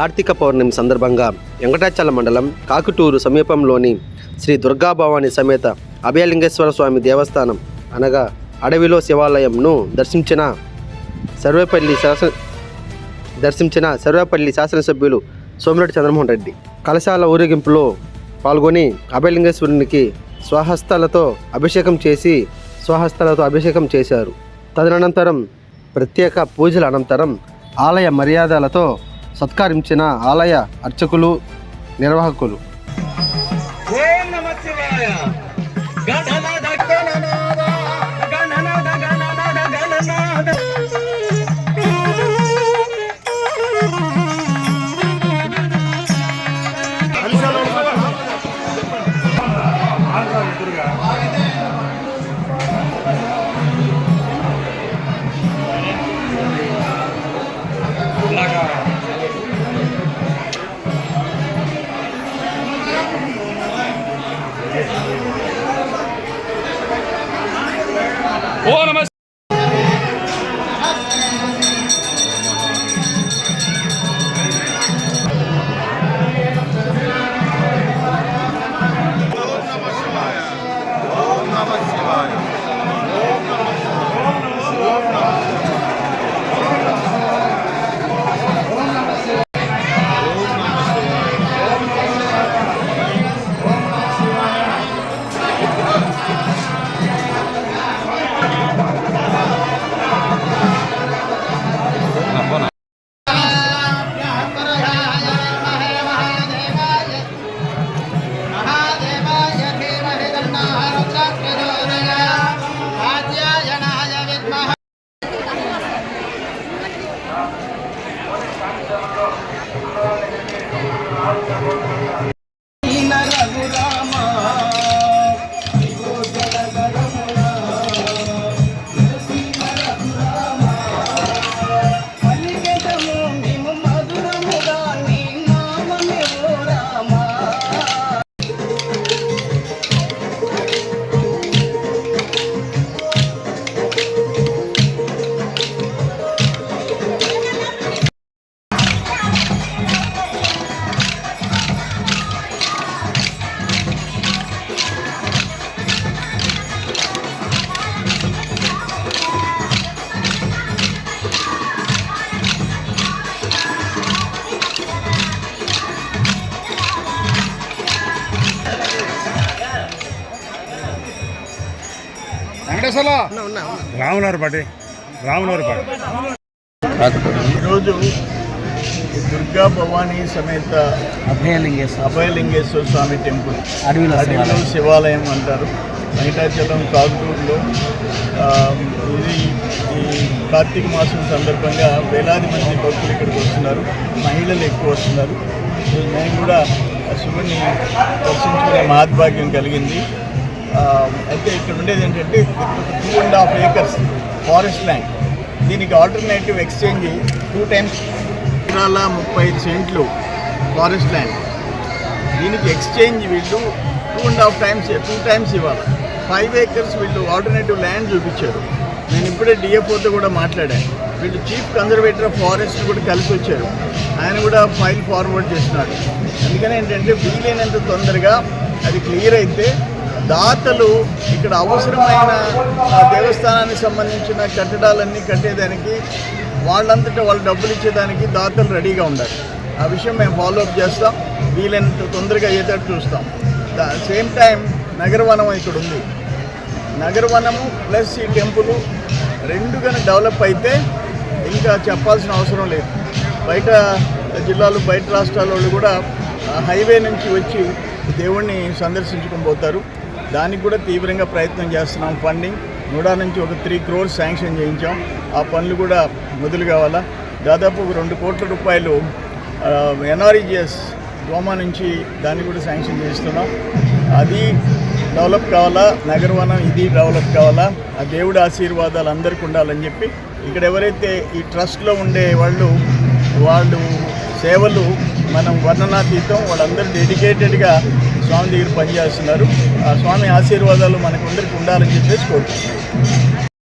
కార్తీక పౌర్ణమి సందర్భంగా వెంకటాచల మండలం కాకుటూరు సమీపంలోని శ్రీ దుర్గాభవాని సమేత అభయలింగేశ్వర స్వామి దేవస్థానం అనగా అడవిలో శివాలయంను దర్శించిన సర్వేపల్లి శాసన దర్శించిన సర్వేపల్లి శాసనసభ్యులు సోమిరెడ్డి చంద్రమోహన్ రెడ్డి. కలశాల ఊరేగింపులో పాల్గొని అభయలింగేశ్వరునికి స్వహస్తాలతో అభిషేకం చేసి స్వహస్తాలతో అభిషేకం చేశారు. తదనంతరం ప్రత్యేక పూజల అనంతరం ఆలయ మర్యాదలతో సత్కరించిన ఆలయ అర్చకులు నిర్వాహకులు. ఓం వెంకటేశ్వర రాములవారిపాటి రాములవారిపాటి ఈరోజు ఈ దుర్గా భవానీ సమేత అభయలింగేశ్వర స్వామి టెంపుల్. అడవిలో శివాలయం. అంటారు. వెంకటాచలం కాకుటూరులో ఇది ఈ కార్తీక మాసం సందర్భంగా వేలాది మంది భక్తులు ఇక్కడికి వస్తున్నారు. మహిళలు ఎక్కువ వస్తున్నారు. మేము కూడా శివుని దర్శించుకునే మహద్భాగ్యం కలిగింది. అయితే ఇక్కడ ఉండేది ఏంటంటే two and half acres forest land దీనికి ఆల్టర్నేటివ్ ఎక్స్చేంజ్ టూ టైమ్స్ ఎకరాల ముప్పై ఐదు సెంట్లు ఫారెస్ట్ ల్యాండ్ దీనికి ఎక్స్చేంజ్ వీళ్ళు two and half times two times ఇవ్వాలి. ఫైవ్ ఏకర్స్ వీళ్ళు ఆల్టర్నేటివ్ ల్యాండ్ చూపించారు. నేను ఇప్పుడే డిఎఫ్ఓతో కూడా మాట్లాడాను. వీళ్ళు చీఫ్ కన్జర్వేటర్ ఆఫ్ ఫారెస్ట్ కూడా కలిసి వచ్చారు. ఆయన కూడా ఫైల్ ఫార్వర్డ్ చేస్తున్నాడు. అందుకని ఏంటంటే వీలైనంత తొందరగా అది క్లియర్ అయితే దాతలు ఇక్కడ అవసరమైన ఆ, దేవస్థానానికి సంబంధించిన కట్టడాలన్నీ కట్టేదానికి వాళ్ళంతటా వాళ్ళు డబ్బులు ఇచ్చేదానికి దాతలు రెడీగా ఉండాలి. ఆ విషయం మేము ఫాలోఅప్ చేస్తాం. వీలైనంత తొందరగా అయ్యేటట్టు చూస్తాం. ద సేమ్ టైం నగరవనం ఇక్కడ ఉంది. నగరవనము ప్లస్ ఈ టెంపుల్ రెండు కనుక డెవలప్ అయితే ఇంకా చెప్పాల్సిన అవసరం లేదు. బయట జిల్లాలు బయట రాష్ట్రాల వాళ్ళు కూడా ఆ, హైవే నుంచి వచ్చి దేవుణ్ణి సందర్శించుకొని పోతారు. దానికి కూడా తీవ్రంగా ప్రయత్నం చేస్తున్నాం. ఫండింగ్ నూడా నుంచి ఒక త్రీ క్రోర్స్ శాంక్షన్ చేయించాం. ఆ పనులు కూడా మొదలు కావాలా? దాదాపు రెండు కోట్ల రూపాయలు ఎన్ఆర్ఈజిఎస్ గోమా నుంచి దాన్ని కూడా శాంక్షన్ చేస్తున్నాం. అది డెవలప్ కావాలా? నగరవనం ఇది డెవలప్ కావాలా? ఆ దేవుడి ఆశీర్వాదాలు అందరికీ ఉండాలని చెప్పి ఇక్కడ ఎవరైతే ఈ ట్రస్ట్లో ఉండే వాళ్ళు వాళ్ళు సేవలు మనం వర్ణనాతీతం వాళ్ళందరూ డెడికేటెడ్గా స్వామి దగ్గర పనిచేస్తున్నారు. ఆ స్వామి ఆశీర్వాదాలు మనకు అందరికీ ఉండాలని చెప్పేసి కోరుకుంటున్నాను